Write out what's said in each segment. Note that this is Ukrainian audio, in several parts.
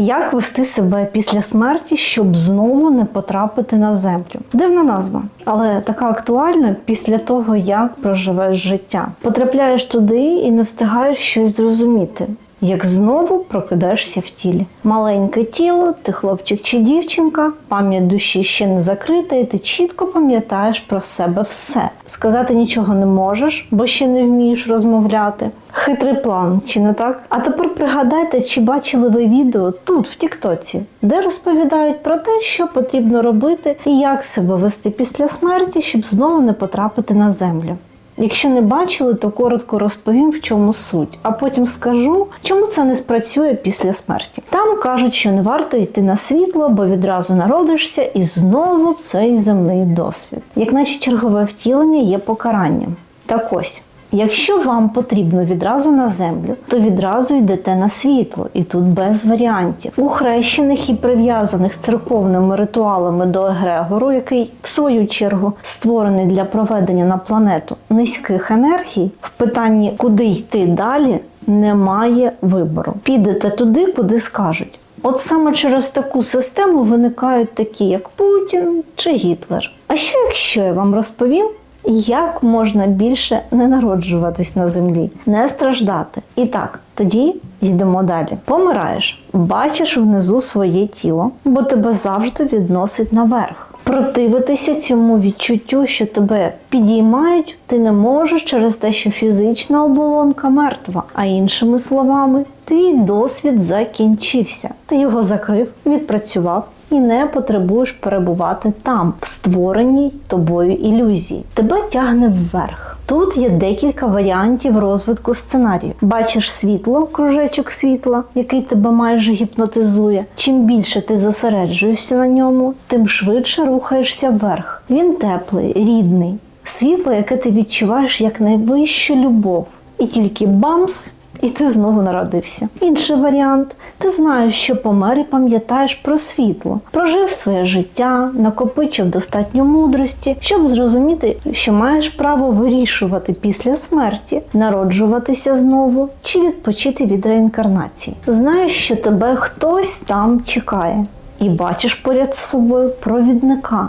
Як вести себе після смерті, щоб знову не потрапити на землю? Дивна назва, але така актуальна після того, як проживеш життя. Потрапляєш туди і не встигаєш щось зрозуміти. Як знову прокидаєшся в тілі. Маленьке тіло, ти хлопчик чи дівчинка, пам'ять душі ще не закрита, і ти чітко пам'ятаєш про себе все. Сказати нічого не можеш, бо ще не вмієш розмовляти. Хитрий план, чи не так? А тепер пригадайте, чи бачили ви відео тут, в Тіктоці, де розповідають про те, що потрібно робити і як себе вести після смерті, щоб знову не потрапити на землю. Якщо не бачили, то коротко розповім, в чому суть, а потім скажу, чому це не спрацює після смерті. Там кажуть, що не варто йти на світло, бо відразу народишся і знову цей земний досвід. Як наче чергове втілення є покаранням. Так ось. Якщо вам потрібно відразу на землю, то відразу йдете на світло, і тут без варіантів. У хрещених і прив'язаних церковними ритуалами до Егрегору, який в свою чергу створений для проведення на планету низьких енергій, в питанні, куди йти далі, немає вибору. Підете туди, куди скажуть. От саме через таку систему виникають такі, як Путін чи Гітлер. А що якщо я вам розповім? Як можна більше не народжуватись на землі, не страждати? І так, тоді йдемо далі. Помираєш, бачиш внизу своє тіло, бо тебе завжди відносить наверх. Противитися цьому відчуттю, що тебе підіймають, ти не можеш через те, що фізична оболонка мертва. А іншими словами, твій досвід закінчився. Ти його закрив, відпрацював і не потребуєш перебувати там, в створеній тобою ілюзії. Тебе тягне вверх. Тут є декілька варіантів розвитку сценарію. Бачиш світло, кружечок світла, який тебе майже гіпнотизує. Чим більше ти зосереджуєшся на ньому, тим швидше рухаєшся вверх. Він теплий, рідний, світло, яке ти відчуваєш як найвищу любов. І тільки бамс. І ти знову народився. Інший варіант: ти знаєш, що помер і пам'ятаєш про світло, прожив своє життя, накопичив достатньо мудрості, щоб зрозуміти, що маєш право вирішувати після смерті, народжуватися знову чи відпочити від реінкарнації. Знаєш, що тебе хтось там чекає, і бачиш поряд з собою провідника.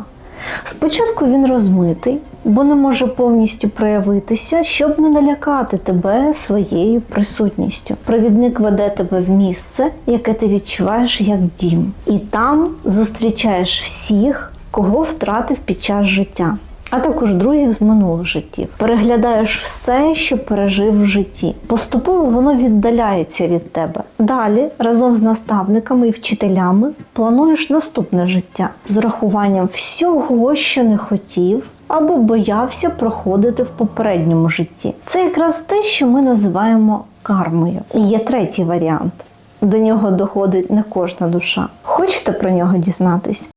Спочатку він розмитий, бо не може повністю проявитися, щоб не налякати тебе своєю присутністю. Провідник веде тебе в місце, яке ти відчуваєш як дім, і там зустрічаєш всіх, кого втратив під час життя. А також друзів з минулих життів. Переглядаєш все, що пережив в житті. Поступово воно віддаляється від тебе. Далі, разом з наставниками і вчителями, плануєш наступне життя з урахуванням всього, що не хотів. Або боявся проходити в попередньому житті. Це якраз те, що ми називаємо кармою. І є третій варіант. До нього доходить не кожна душа. Хочете про нього дізнатись?